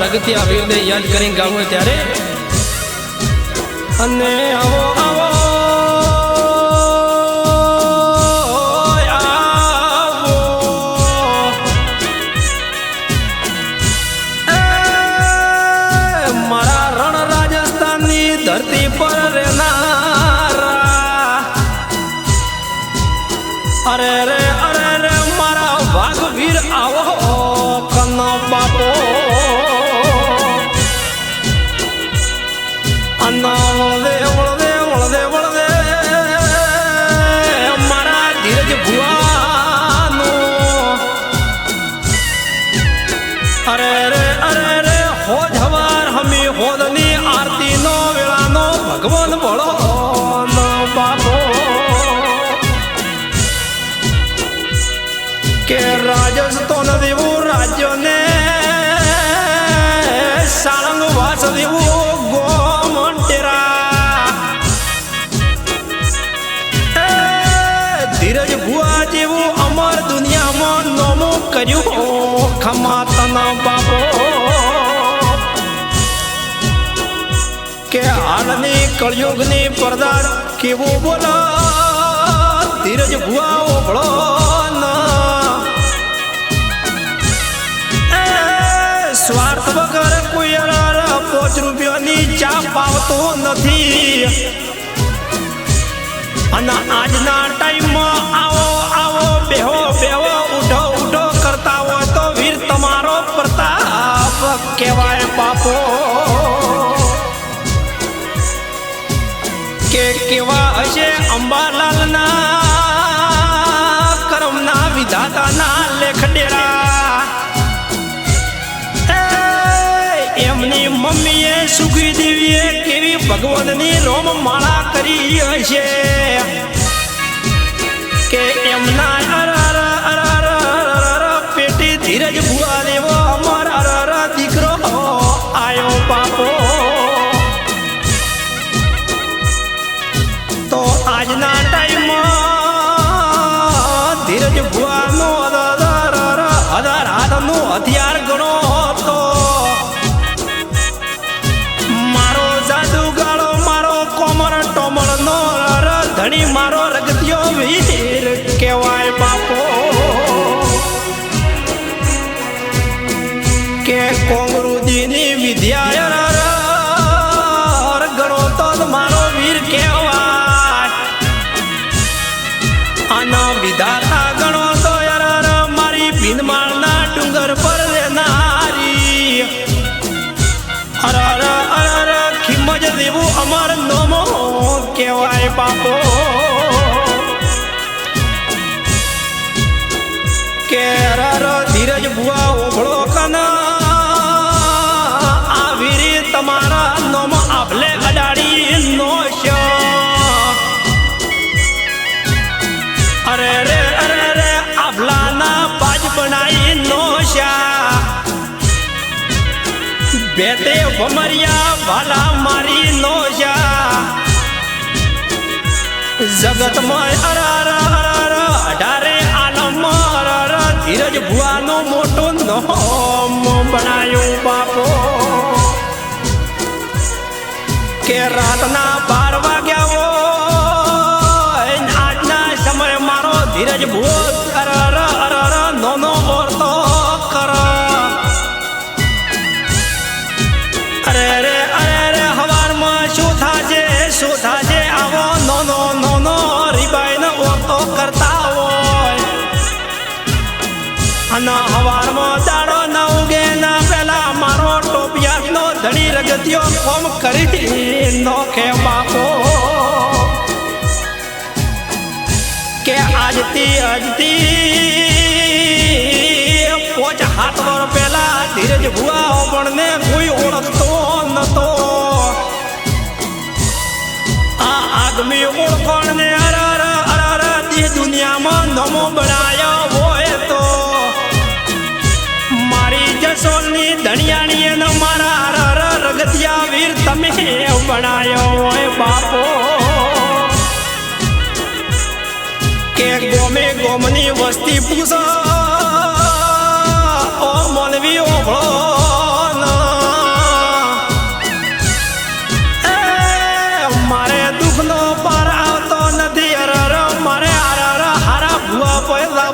રગતિયા વીરને યાદ કરીને ગાવું ત્યારે. અને આવો કર્યું ખમા તના કે હાલની કળયુગની પડદાર કેવું બોલો? ધીરજ ભુવા ઓભળો સ્વાર્થ વગર કોઈ પાંચ રૂપિયાની ચા પાવતો નથી. અને આજના ટાઈમમાં ભગવાનની રોમ માળા કરી હશે. કે એમના પેટી ધીરજ ભુવા દેવો. અમારા દીકરો આયો પાપો. તો આજના તમારા નોમ આભલે અડાડી નો અરે રે અરે રે આભલાના પાજ બનાઈ નો શા. બેતે ભમરિયા વાલા મારી નો જગતમાં અરર અરર અઢારે આલમ અરર ધીરજ ભુવાનો મોટો નોમ બનાયો બાપો. રાતના બાર વાગ્યા હોય. આજના સમય મારો ધીરજ ભૂ અરર અરર નોનો ઓરતો કર. અરે રે અરે રે હવારમાં શું થાશે શું થાશે આવો નોનો નોનો રીબાઈને કરતા હોય. હવારમાં દાડો ન ઉગે, ના પેલા મારો ધણી રગતિયો ફોમ કરી નોખે બાપો. કે આજથી આજથી પોચ હાથ વર પેલા ધીરજ ભુવા પણ ને કોઈ ઓળખતો નતો. આ આગમી ઓળખણ બનાયો હોય બાપો. કે ગોમે ગોમની વસ્તી પૂછો, ઓ મનવી ઓભળો મારે દુઃખનો પાર આવતો નથી. અરર, મારે અરર હારા ભુવા પૈસા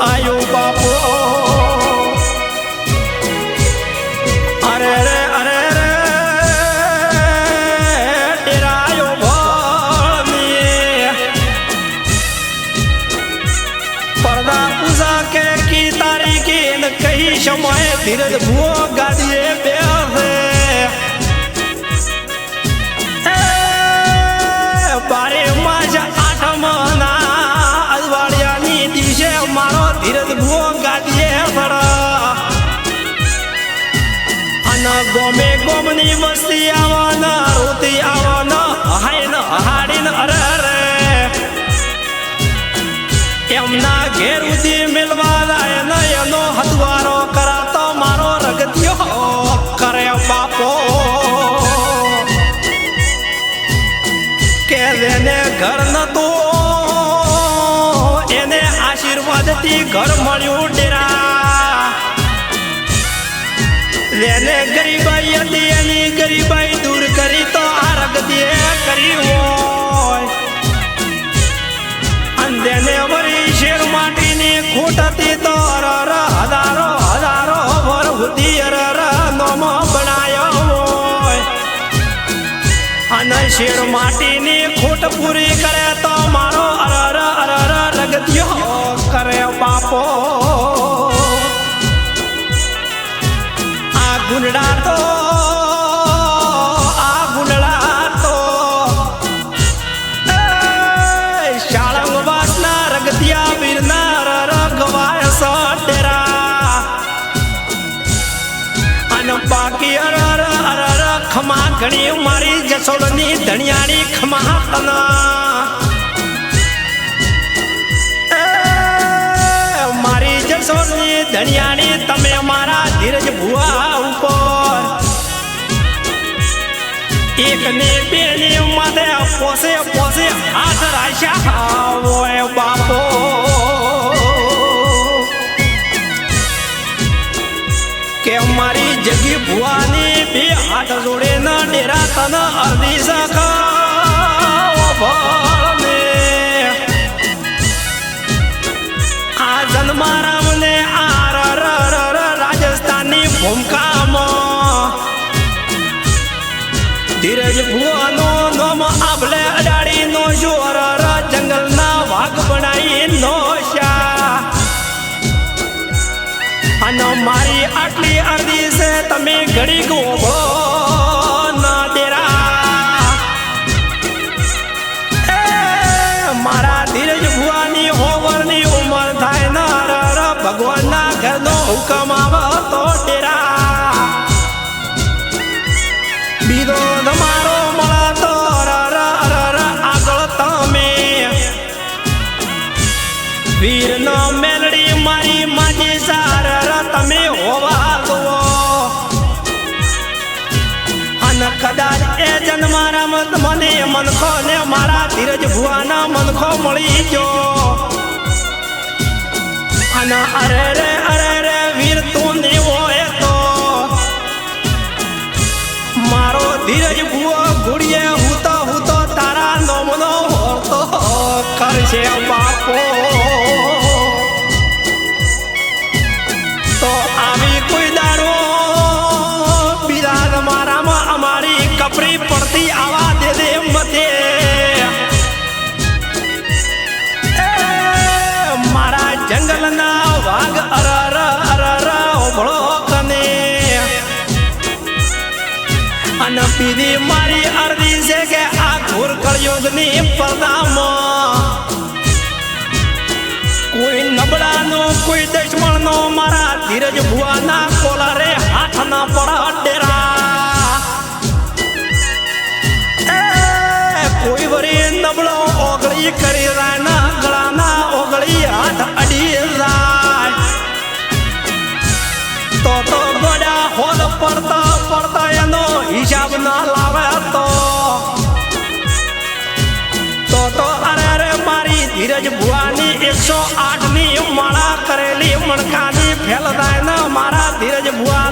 આયો બાપો. અરે રે અરે રે, ડેરાયો ભણી પરદા પૂજા કે કી તારીખે ને કઈ સમયે ધીરજ ભુવો ઘેર ઉદી મિલવા મારો બાપો. કે ઘર આશીર્વાદથી ઘર મળ્યું ડેરા. જેને ગરીબાઈ હતી, એની ગરીબાઈ દૂર કરી તો આ રગતીએ કરી હોય. અને વરી શેર માટીની ખૂટતી તો અરર, હજારો હજારો વર સુધી અરર નોમો બનાયો હોય. અને શેર માટીની ખૂટ પૂરી કરે તો મારો અરર અરર રગતિયો કરે બાપો આ ગુંડા તો ખમા ઘણી મારી જસોડની ધણિયાળી ખમા તના. મારી જસોડની ધણિયાળી તમે મારા ધીરજ ભુવા ઉપર. એક ને બે ને માથે પોસે પોસે હાથ રાખ્યા હોય બાપો. કે મારી જગી ભુવાની બે હાથ જોડે ના ડેરા તન અરજી ભળને આ જન્મારામ ને આ રાજસ્થાનની ભૂમકામાં. ધીરજ ભુવાનો અને મારી આટલી અરજી છે, તમે ઘડી ગોભો ના દેરા મારા ધીરજ ભુવાની હોવરની ઉંમર થાય ના ભગવાનના ઘરનો હુકમ આવો તો ડેરા. બીજો તમારો આગળ તમે. વીર નો મેલડી મારી માજી સાર તમે હોવા અને કદાચ એ જન્મારામ મને મનખો ને મારા ધીરજ ભુવાના મનખો મળી જો અને અરે રે અરે રે વીર તું નહીં એ તો મારો ધીરજ ભુવો ઘુડીએ હું તો હું તો તારા નોમનો હોતો કરશે બાપો અમારી પડતી આવા દે દે મતે મારા જંગલના વાઘ અરર અરર ઓભળો કને અને બીજી મારી અરજી છે કે આ ઘોર કળયુગની પડદામાં. કોઈ નબળાનો, કોઈ દુશ્મનનો મારા ધીરજ ભુવાના કોલારે હાથ ના પડા ડેરા. ઓગળી કરી રાના ગળાના ઓગળી હાથ અડી રાય તો તો ગોડા હોલ પડતા પડતા એનો હિસાબ ના લાવે તો તો તો અરે અરે મારી ધીરજ ભુવાની એકસો આઠની માળા કરેલી મણકાની ફેલદાય ના મારા ધીરજ ભુવાનો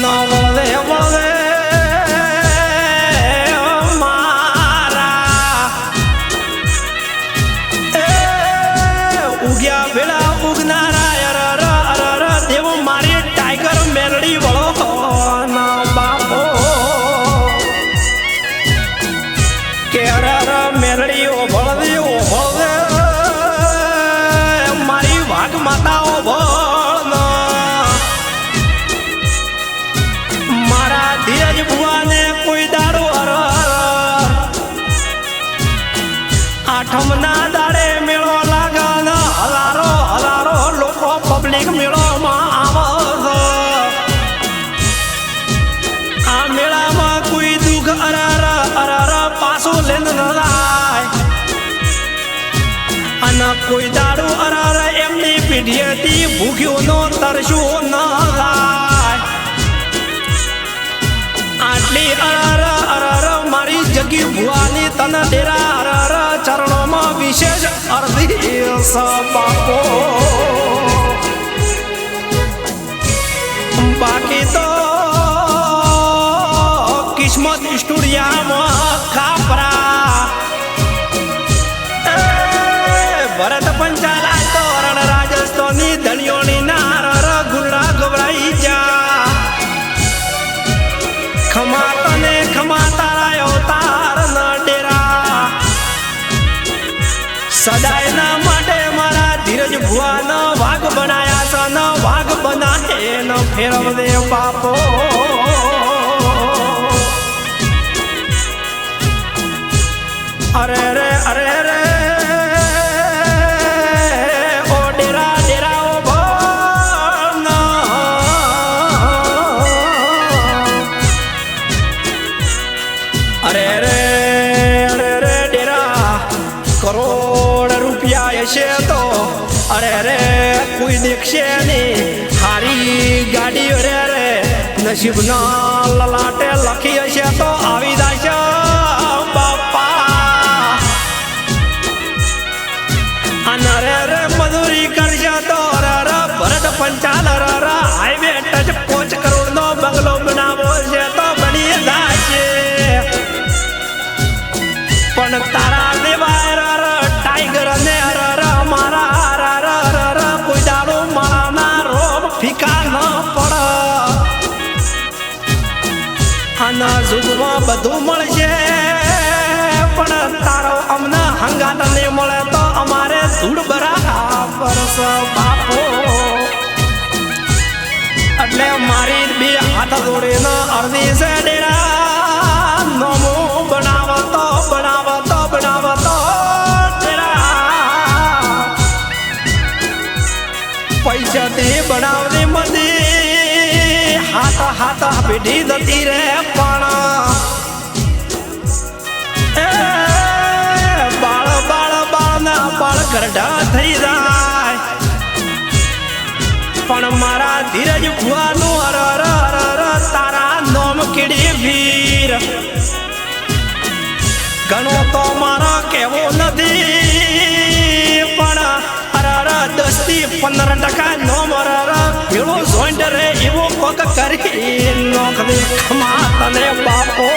અન વળવે વળવે કોઈ દાડું અરાર એમની પીઢીએથી ભૂખ્યું નો તરશું ન આટલી અરાર અરાર મારી જગી ભુવાની તન ડેરા અરાર ચરણોમાં વિશેષ અર્ધી બાપો બાકી તો ન બાપો અરે રે અરે રે ડેરા ડેરા ઓ અરે ડેરા કરોડ રૂપિયા હશે તો અરે રે કોઈ દેખશે નહીં. હારી ગાડી, અરે રે નસીબના લલાટે લખી હશે તો આવી જશે બાપા. બધું મળશે. પણ તારો અમને હંગાત ને મળે તો અમારે ધૂળ બરાબર છે બાપો. એટલે મારી બે હાથ જોડીને અરજી છે ડેરા. નમો બનાવતો બનાવતો બનાવતો ડેરા. પૈસાથી બનાવની મંદી હાથ હાથ પેઢી જતી રે જાય. પણ મારા ધીરજ ભુવાનું અર અર અર તારા નોમ કીડી વીર. ઘણો તો મારો કેવો નથી, પણ અર દસથી પંદર ટકા નોમ હર ભેળો જોઈન્ટ રે, એવો કોક કરી નોકરી ખમા તને બાપો